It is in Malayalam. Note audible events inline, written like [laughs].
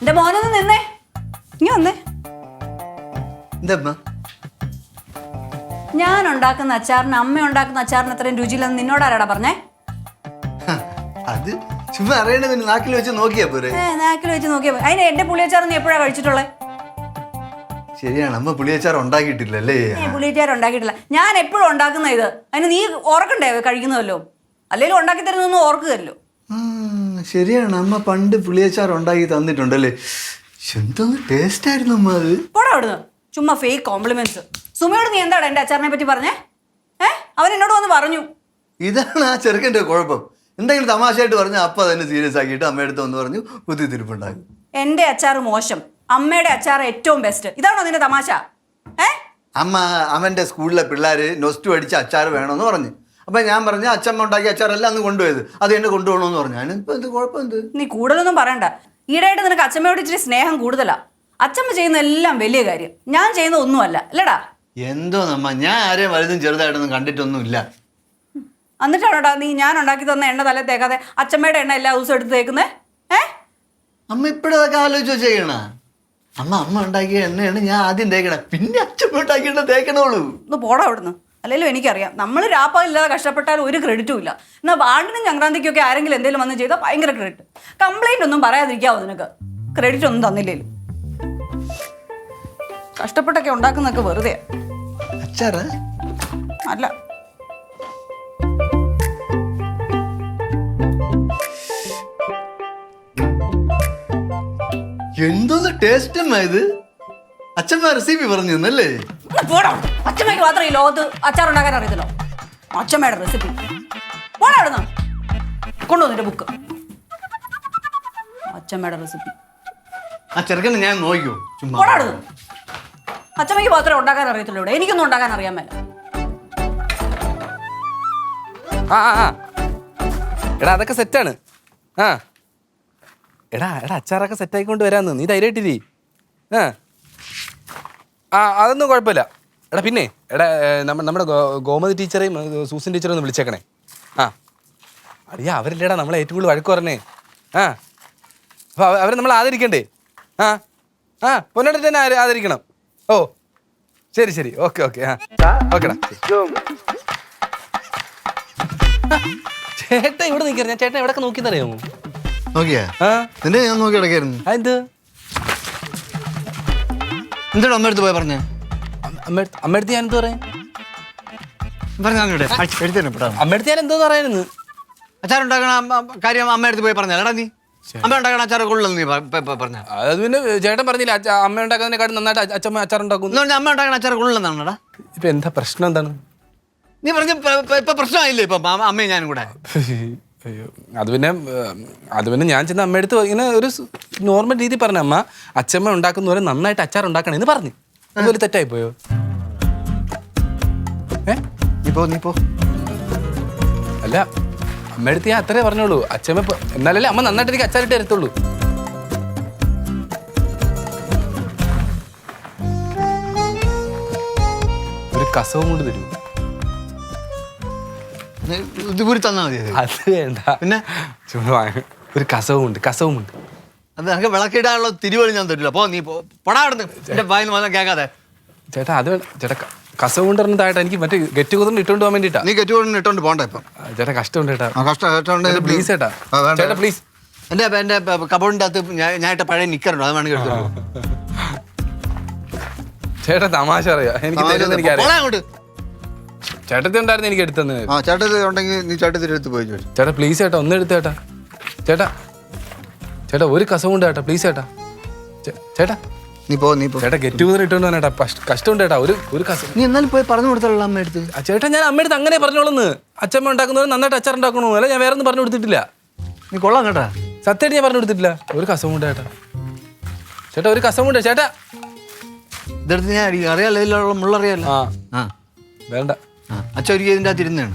എന്റെ മോനൊന്ന് നിന്നേ. വന്നേ. ഞാൻ ഉണ്ടാക്കുന്ന അച്ചാറിന് അമ്മ ഉണ്ടാക്കുന്ന അച്ചാറിന് അത്രയും രുചിയില്ലെന്ന് നിന്നോട് ആരാടാ പറഞ്ഞേ? അത് ചുമ്മാ അറിയണതിന് നാക്കിൽ വെച്ച് നോക്കിയാ പോരെ. നാക്കിൽ വെച്ച് നോക്കിയാ. അതിന് എന്റെ പുളിയച്ചാർ നീ എപ്പോഴാ കഴിച്ചിട്ടുള്ളത് ശരിയാണ്. അമ്മ പുളിയച്ചാർ ഉണ്ടാക്കിയിട്ടില്ലല്ലേ? ഏ പുളിയച്ചാർ ഉണ്ടാക്കിയിട്ടില്ല. ഞാൻ എപ്പോഴും ഉണ്ടാക്കുന്ന ഇത്. അതിന് നീ ഓർക്കണ്ടേ കഴിക്കുന്നതല്ലോ? അല്ലെങ്കിൽ ഉണ്ടാക്കി തരുന്നൊന്നും ഓർക്കുകയല്ലോ. ശരിയാണ്. അമ്മ പണ്ട് പുളിയച്ചാർ ഉണ്ടാക്കി തന്നിട്ടുണ്ടല്ലേ? എന്തോന്ന് ടേസ്റ്റ് ആയിരുന്നു അമ്മ അത്. പോടാ അവിടുന്ന്. ചുമ്മാ ഫേക്ക് കോംപ്ലിമെന്റ്സ് സുമയോട് നീ എന്താണ് എന്റെ അച്ചാറിനെ പറ്റി പറഞ്ഞേ? ഏ? അവൻ എന്നോട് വന്ന് പറഞ്ഞു. ഇതാണ് ആ ചെറുക്കന്റെ കുഴപ്പം. എന്തെങ്കിലും തമാശയായിട്ട് പറഞ്ഞു അപ്പ തന്നെ സീരിയസ് ആക്കിയിട്ട് അമ്മയെടുത്ത് വന്ന് പറഞ്ഞു കുത്തിത്തിരിപ്പുണ്ടാകും എന്റെ അച്ചാർ മോശം. അമ്മയുടെ അച്ചാർ ഏറ്റവും ബെസ്റ്റ് ഇതാണോ നിന്റെ തമാശ? ഏ? അമ്മ അവന്റെ സ്കൂളിലെ പിള്ളേര് നൊസ്റ്റു അടിച്ച് അച്ചാർ വേണമെന്ന് പറഞ്ഞു. അപ്പൊ ഞാൻ പറഞ്ഞു അച്ഛമ്മ ഉണ്ടാക്കിയ അച്ചാറല്ല അന്ന് കൊണ്ടുപോയത്. അത് എന്നെ കൊണ്ടുപോകണമെന്ന് പറഞ്ഞു. അതിനിപ്പോൾ എന്ത് കുഴപ്പം എന്ത്? നീ കൂടുതലൊന്നും പറയണ്ട. ഈടായിട്ട് നിനക്ക് അച്ഛമ്മയോട് ഇച്ചിരി സ്നേഹം കൂടുതലാ. അച്ഛമ്മ ചെയ്യുന്ന എല്ലാം വലിയ കാര്യം. ഞാൻ ചെയ്യുന്ന ഒന്നുമല്ല. അല്ലടാ. എന്തോ നമ്മ ഞാൻ ആരെയും വലുതും ചെറുതായിട്ടൊന്നും കണ്ടിട്ടൊന്നുമില്ല. എന്നിട്ടാണോടാ നീ ഞാൻ ഉണ്ടാക്കി തന്ന എണ്ണ തല തേക്കാതെ അച്ഛമ്മയുടെ എണ്ണ എല്ലാ ദിവസവും എടുത്ത് തേക്കുന്നേ? ഏ? അമ്മ ഇപ്പോഴതൊക്കെ ആലോചിച്ചോ ചെയ്യണ? അമ്മ അമ്മ ഉണ്ടാക്കിയ എണ്ണയാണ് ഞാൻ ആദ്യം തേക്കണേ. പിന്നെ അച്ഛൻ ഉണ്ടാക്കിയിട്ട് തേക്കണോളൂ ഒന്ന് പോടാ അവിടുന്ന്. അല്ലെങ്കിലും എനിക്കറിയാം. നമ്മൾ രാപ്പകലില്ലാതെ കഷ്ടപ്പെട്ടാൽ ഒരു ക്രെഡിറ്റും ഇല്ല. എന്നാൽ വാണ്ടിനും ചങ്ക്രാന്തിക്കും ഒക്കെ ആരെങ്കിലും എന്തെങ്കിലും വന്ന് ചെയ്താൽ ഭയങ്കര ക്രെഡിറ്റ് കംപ്ലൈന്റ് ഒന്നും പറയാതിരിക്കാവോ നിനക്ക്? ക്രെഡിറ്റ് ഒന്നും തന്നില്ലേലും. കഷ്ടപ്പെട്ടൊക്കെ ഉണ്ടാക്കുന്നൊക്കെ വെറുതെയാ. അച്ചാറ്? അല്ല. എന്തോന്ന് ടേസ്റ്റ് അമ്മ ഇത്? അച്ഛമ്മ റെസിപ്പി പറഞ്ഞു തന്നല്ലേ? പോടാ. അച്ഛമ്മയ്ക്ക് മാത്രമേ ഈ ലോകത്ത് അച്ചാർ ഉണ്ടാക്കാൻ അറിയത്തില്ലോ. അച്ഛമ്മയുടെ റെസിപ്പി പോടാ അവിടുന്ന്. കൊണ്ടുവന്നിട്ട് ബുക്ക് അച്ഛമ്മയുടെ റെസിപ്പി ആ ചെറുക്കനെ ഞാൻ നോക്കിയോ ചുമ്മാ. പോടാ അവിടുന്ന്. അച്ഛമ്മയ്ക്ക് മാത്രമേ ഉണ്ടാക്കാൻ അറിയത്തുള്ളൂ ഇവിടെ. എനിക്കൊന്നും ഉണ്ടാക്കാൻ അറിയാൻ മേല. ആ ആ ആ. എടാ അതൊക്കെ സെറ്റാണ് ആ. എടാ എടാ അച്ചാറൊക്കെ സെറ്റായിക്കൊണ്ട് വരാന്ന്. നീ ധൈര്യമായിട്ടിരി ആ. ആ അതൊന്നും കുഴപ്പമില്ല. എടാ പിന്നെ എടാ നമ്മ നമ്മുടെ ഗോമതി ടീച്ചറേയും സൂസൻ ടീച്ചറേയും ഒന്ന് വിളിച്ചേക്കണേ. ആ. അറിയാ അവരില്ലേടാ നമ്മളെ ഏറ്റവും കൂടുതൽ വഴക്ക് പറഞ്ഞേ. ആ. അപ്പോൾ അവരെ നമ്മൾ ആദരിക്കണ്ടേ? ആ. ആ പൊന്നോട്ട് തന്നെ ആദരിക്കണം? ഓ. ശരി ശരി. ഓക്കെ ഓക്കെ ആ. ഓക്കെടാ. ചേട്ടൻ ഇവിടെ നിൽക്കരുത് ഞാൻ ചേട്ടൻ എവിടെയൊക്കെ നോക്കിയെന്നറിയാമോ? നോക്കിയാ? നിന്റെ ഞാൻ നോക്കി കിടക്കായിരുന്നു. എന്ത് എന്താണ് അമ്മ അടുത്ത് പോയി പറഞ്ഞേ? അമ്മ എടുത്ത് ഞാൻ എന്ത് പറയാൻ? അമ്മയടുത്ത് ഞാൻ എന്തോ പറയാനെന്ന് അച്ചാറുണ്ടാക്കണ കാര്യം അമ്മ അടുത്ത് പോയി പറഞ്ഞാലടാ നീ. അമ്മ ഉണ്ടാക്കണ അച്ചാർ കൊള്ളു നീ പറഞ്ഞ? അത് പിന്നെ ചേട്ടൻ പറഞ്ഞില്ല അമ്മ ഉണ്ടാക്കുന്നതിനെക്കാട്ടും നന്നായിട്ട് അച്ഛമ്മ അച്ചാർ ഉണ്ടാക്കും അമ്മ ഉണ്ടാക്കണ അച്ചാർ കൊള്ളുന്നതാണോടാ ഇപ്പൊ എന്താ പ്രശ്നം എന്താണ്? നീ പറഞ്ഞ ഇപ്പൊ- പ്രശ്നമായില്ലേ ഇപ്പൊ? അമ്മയും ഞാനും കൂടെ. [laughs] അത് പിന്നെ അത് പിന്നെ ഞാൻ ചെന്ന് അമ്മയടുത്ത് ഇങ്ങനെ ഒരു നോർമൽ രീതി പറഞ്ഞു അമ്മ അച്ഛമ്മ ഉണ്ടാക്കുന്ന പോലെ നന്നായിട്ട് അച്ചാർ ഉണ്ടാക്കണം എന്ന് പറഞ്ഞു. അതുപോലെ തെറ്റായി പോയോ? ഏ? നീ പോ നീ പോ. അല്ല അമ്മയടുത്ത് ഞാൻ അത്രേ പറഞ്ഞോളൂ അച്ഛമ്മ എന്നാലല്ലേ അമ്മ നന്നായിട്ട് എനിക്ക് അച്ചാറിട്ട് തരത്തുള്ളൂ. ഒരു കസവും കൊണ്ട് തരൂ. ഇത് കൂടി തന്നാ മതി അത്. അത് വേണ്ട. പിന്നെ? ചുമ്മാ കസവും ഒരു കസവുമുണ്ട് കസവുമുണ്ട്. അത് നിനക്ക് വിളക്കിടാനുള്ള തിരുവഴി ഞാൻ തരില്ല. പോ നീ പോ. പൊടാ എന്റെ വായിൽ വന്നാൽ കേൾക്കാതെ. ചേട്ടാ അത് വേണ്ട. ചേട്ടാ ക- കസവ് കൊണ്ട് പറഞ്ഞതായിട്ട് എനിക്ക് മറ്റേ ഗെറ്റ് കുതിർന്ന് ഇട്ടുകൊണ്ട് പോകാൻ വേണ്ടിട്ടാ നീ കെറ്റുകൊണ്ട് ഇട്ടോണ്ട് പോണ്ട ഇപ്പം. ചേട്ടാ കഷ്ടമുണ്ട് ചേട്ടാ. ആ കഷ്ടം ചേട്ടാ, പ്ലീസ് ചേട്ടാ. ആ, വേണ്ട. ചേട്ടാ, പ്ലീസ് എന്റെ എന്റെ കബോർഡിന്റെ അകത്ത് ഞാൻ ഞാൻ ഇട്ട പഴയ നിക്കറുണ്ട് അത് വേണമെങ്കിൽ എടുത്തോളൂ ചേട്ടാ തമാശ അറിയാം എനിക്ക് തരുമെന്ന് എനിക്കറിയാം. അങ്ങോട്ട്. ചേട്ടത്തി ഉണ്ടായിരുന്നു എനിക്ക് എടുത്തത് ആ ചേട്ടത്തി ഉണ്ടെങ്കിൽ നീ ചേട്ടത്തിന്റെ അടുത്ത് പോയി ചോദിച്ചു. ചേട്ടാ പ്ലീസ് ചേട്ടാ ഒന്ന് എടുത്ത് ചേട്ടാ. ചേട്ടാ ചേട്ടാ ഒരു കസവും ഉണ്ട് ചേട്ടാ പ്ലീസ് ചേട്ടാ. ചേ- ചേട്ടാ. നീ പോ നീ പോ. ചേട്ടാ ഗെറ്റ് ടുഗദർ ഇട്ടുകൊണ്ട് വന്നേട്ടാ. കഷ്ടം കഷ്ടമുണ്ട് ചേട്ടാ ഒരു ഒരു കസ നീ എന്നാലും പോയി പറഞ്ഞു കൊടുത്തല്ലോ അമ്മ എടുത്ത് ആ, ചേട്ടാ ഞാൻ അമ്മയുടെ അങ്ങനെ പറഞ്ഞോളന്ന്. അച്ഛമ്മ ഉണ്ടാക്കുന്നവർ നന്നായിട്ട് അച്ചാർ ഉണ്ടാക്കണോ? അല്ല ഞാൻ വേറെ ഒന്നും പറഞ്ഞു കൊടുത്തിട്ടില്ല. നീ കൊള്ളാം കേട്ടാ സത്യമായിട്ട് ഞാൻ പറഞ്ഞു കൊടുത്തിട്ടില്ല. ഒരു കസവുണ്ട് ചേട്ടാ. ചേട്ടാ ഒരു കസവും ഉണ്ട് ചേട്ടാ. ഇതെടുത്ത് ഞാൻ അടിക്കും അറിയാലോ ഇതിലുള്ള മുള്ളറിയാലോ. ആ. ആ. വേണ്ട. അച്ഛൻ ഒരു ഇതിന്റെ അകത്ത് ഇരുന്നാണ്